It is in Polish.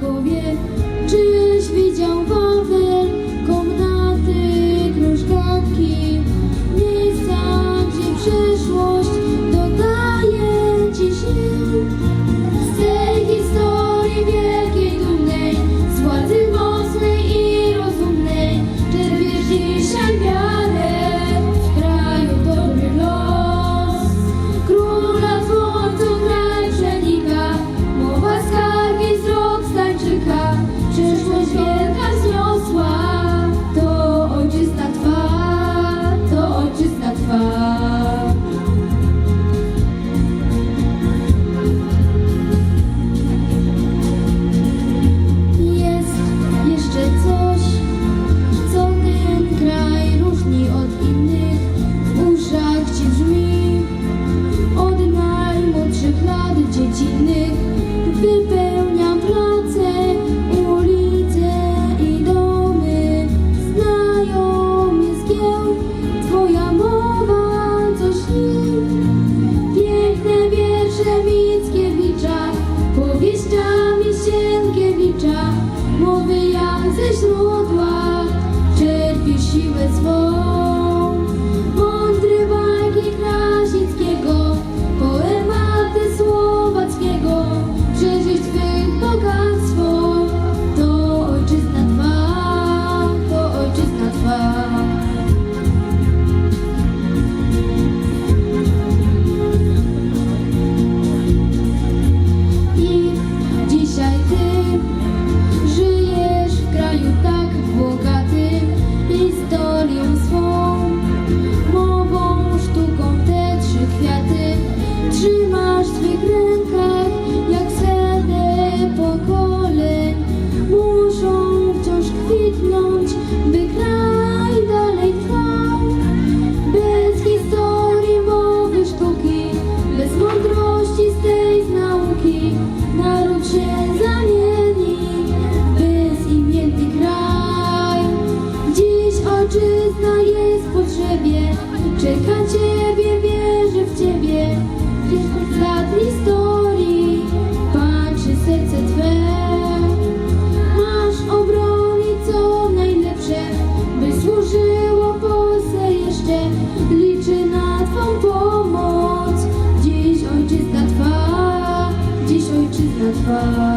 comienzo. мови я зійшла. Ojczyzna jest w potrzebie, czeka Ciebie, wierzę w Ciebie. Tysiąc lat historii patrzy serce Twe. Masz obronić co najlepsze, by służyło Polsce jeszcze. Liczy na Twą pomoc, dziś Ojczyzna Twa, dziś Ojczyzna Twa.